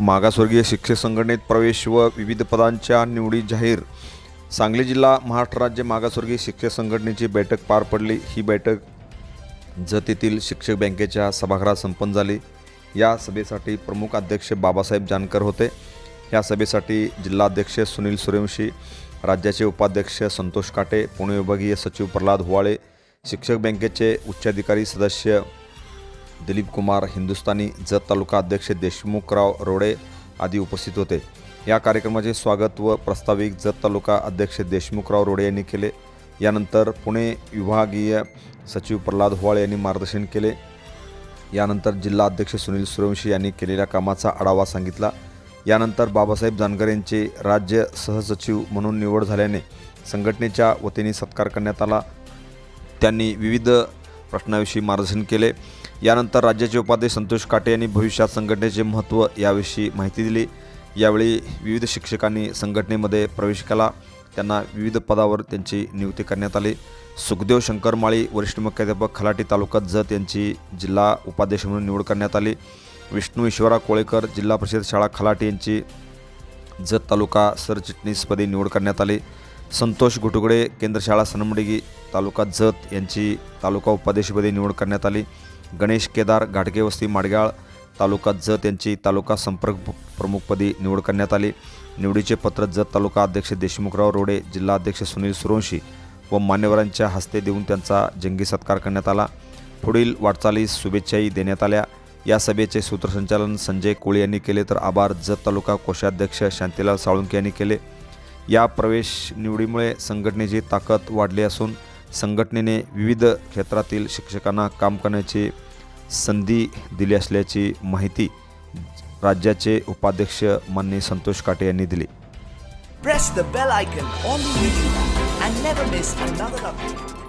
मागासवर्गीय शिक्षक संघटनेत प्रवेश व विविध पदांच्या निवडी जाहीर. सांगली जिल्हा महाराष्ट्र राज्य मागासवर्गीय शिक्षक संघटनेची बैठक पार पडली. ही बैठक जत येथील शिक्षक बँकेच्या सभागृहात संपन्न झाली. या सभेसाठी प्रमुख अध्यक्ष बाबासाहेब जानकर होते. या सभेसाठी जिल्हाध्यक्ष सुनील सूर्यवंशी राज्याचे उपाध्यक्ष संतोष काटे पुणे विभागीय सचिव प्रल्हाद हुवाळे शिक्षक बँकेचे उच्चाधिकारी सदस्य दिलीप कुमार हिंदुस्थानी जत तालुका अध्यक्ष देशमुखराव रोडे आदी उपस्थित होते. या कार्यक्रमाचे स्वागत व प्रास्ताविक जत तालुका अध्यक्ष देशमुखराव रोडे यांनी केले. यानंतर पुणे विभागीय सचिव प्रल्हाद होवाळे यांनी मार्गदर्शन केले. यानंतर जिल्हा अध्यक्ष सुनील सूर्यवंशी यांनी केलेल्या कामाचा आढावा सांगितला. यानंतर बाबासाहेब जानकर यांचे राज्य सहसचिव म्हणून निवड झाल्याने संघटनेच्या वतीने सत्कार करण्यात आला. त्यांनी विविध प्रश्नाविषयी मार्गदर्शन केले. यानंतर राज्याचे उपाध्यक्ष संतोष काटे यांनी भविष्यात संघटनेचे महत्त्व याविषयी माहिती दिली. यावेळी विविध शिक्षकांनी संघटनेमध्ये प्रवेश केला. त्यांना विविध पदावर त्यांची नियुक्ती करण्यात आली. सुखदेव शंकर माळी वरिष्ठ मुख्याध्यापक खलाटी तालुका जत यांची जिल्हा उपाध्यक्ष म्हणून निवड करण्यात आली. विष्णू ईश्वरा कोळेकर जिल्हा परिषद शाळा खलाटी यांची जत तालुका सरचिटणीसपदी निवड करण्यात आली. संतोष घुटुगडे केंद्र शाळा सनमडिगी तालुका जत यांची तालुका उपाध्यक्षपदी निवड करण्यात आली. गणेश केदार घाटगे वस्ती माडगाळ तालुका जत यांची तालुका संपर्क प्रमुखपदी निवड करण्यात आली. निवडीचे पत्र जत तालुका अध्यक्ष देशमुखराव रोडे जिल्हा अध्यक्ष सुनील सुरवंशी व मान्यवरांच्या हस्ते देऊन त्यांचा जंगी सत्कार करण्यात आला. पुढील वाटचालीस शुभेच्छाही देण्यात आल्या. या सभेचे सूत्रसंचालन संजय कोळी यांनी केले तर आभार. जत तालुका कोषाध्यक्ष शांतीलाल साळुंके यांनी केले. या प्रवेश निवडीमुळे संघटनेची ताकद वाढली असून संघटनेने विविध क्षेत्रातील शिक्षकांना काम करण्याची संधी दिली असल्याची माहिती राज्याचे उपाध्यक्ष माननीय संतोष काटे यांनी दिली Press the bell icon on the YouTube and never miss another update.